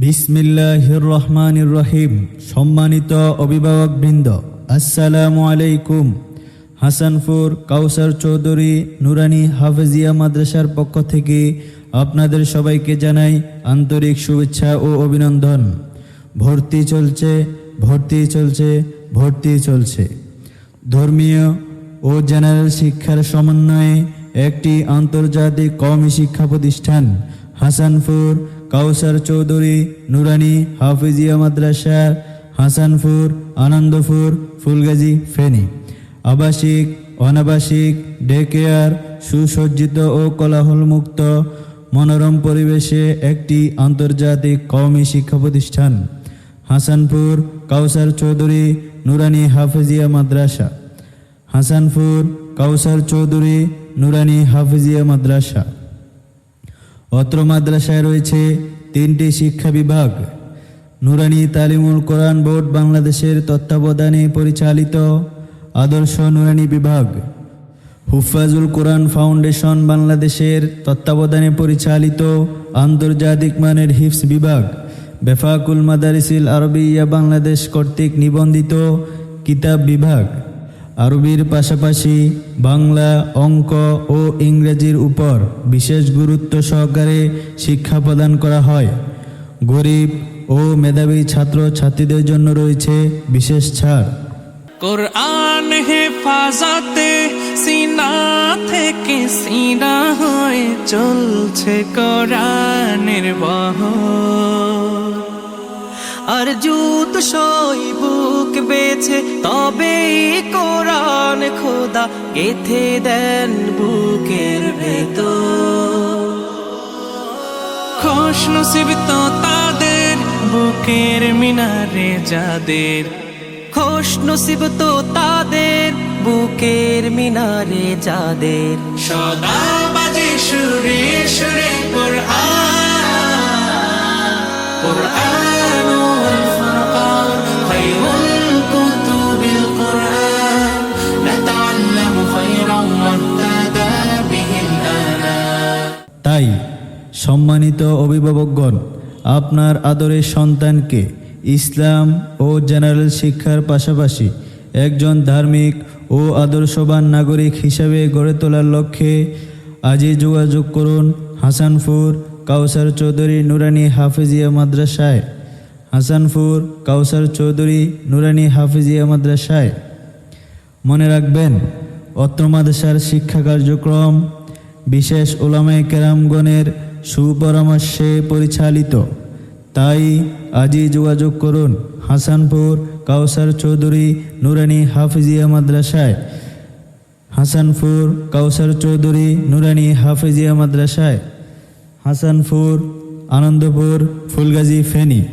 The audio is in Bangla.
বিসমিল্লাহির রহমানির রহিম সম্মানিত অভিভাবকবৃন্দ আসসালামু আলাইকুম হাসানপুর কাউসার চৌধুরী নুরানি হাফেজিয়া মাদ্রাসার পক্ষ থেকে আপনাদের সবাইকে জানাই আন্তরিক শুভেচ্ছা ও অভিনন্দন। ভর্তি চলছে ভর্তি চলছে ভর্তি চলছে। ধর্মীয় ও জেনারেল শিক্ষার সমন্বয়ে একটি আন্তর্জাতিক কওমি শিক্ষা প্রতিষ্ঠান হাসানপুর কাউসার চৌধুরী, নুরানি, হাফিজিয়া মাদ্রাসা, হাসানপুর, আনন্দপুর, ফুলগাজী, ফেনী। আবাসিক, অনাবাসিক ডে কেয়ার সুসজ্জিত ও কোলাহলমুক্ত, মনোরম পরিবেশে একটি আন্তর্জাতিক কওমি শিক্ষা প্রতিষ্ঠান। হাসানপুর, কাউসার চৌধুরী, নুরানি হাফিজিয়া মাদ্রাসা। হাসানপুর, কাউসার চৌধুরী, নুরানি হাফিজিয়া মাদ্রাসা। অত্র মাদ্রাসায় রয়েছে তিনটি শিক্ষা বিভাগ। নুরানি তালিমুল কোরআন বোর্ড বাংলাদেশের তত্ত্বাবধানে পরিচালিত আদর্শ নুরানি বিভাগ। হুফাজুল কোরআন ফাউন্ডেশন বাংলাদেশের তত্ত্বাবধানে পরিচালিত আন্তর্জাতিক মানের হিফস বিভাগ। বেফাকুল মাদারিসিল আরবিয়া বাংলাদেশ কর্তৃক নিবন্ধিত কিতাব বিভাগ। আরবির পাশাপাশি বাংলা, অঙ্ক ও ইংরেজির উপর বিশেষ গুরুত্ব সহকারে শিক্ষা প্রদান করা হয়। গরিব ও মেধাবী ছাত্র ছাত্রীদের জন্য রয়েছে বিশেষ ছাড়। কোরআন হেফাজতে সিনা থেকে সিনা হয়ে চলছে কোরআনের বহ আর জুত সই বুক বেছে তবে কোরআন খোদা, গেথে দেন বুকের ভেতর। খোশ তাদের, বুকের মিনারে যাদের। খোশ তো তাদের, বুকের মিনারে যাদের। সদা বাজে সুরে সুরে তাই সম্মানিত অভিভাবকগণ, আপনার আদরের সন্তানকে ইসলাম ও জেনারেল শিক্ষার পাশাপাশি একজন ধার্মিক ও আদর্শবান নাগরিক হিসাবে গড়ে তোলার লক্ষ্যে আজই যোগাযোগ করুন হাসানপুর কাউসার চৌধুরী নুরানি হাফিজিয়া মাদ্রাসায়। হাসানপুর কাউসার চৌধুরী নুরানি হাফিজিয়া মাদ্রাসায়। মনে রাখবেন, অত্র মাদ্রাসার শিক্ষা কার্যক্রম বিশেষ ওলামায় কেরামগণের সুপরামর্শে পরিচালিত। তাই আজই যোগাযোগ করুন হাসানপুর কাউসার চৌধুরী নুরানি হাফিজিয়া মাদ্রাসায়। হাসানপুর কাউসার চৌধুরী নুরানি হাফিজিয়া মাদ্রাসায়। হাসানপুর আনন্দপুর ফুলগাজী ফেনী।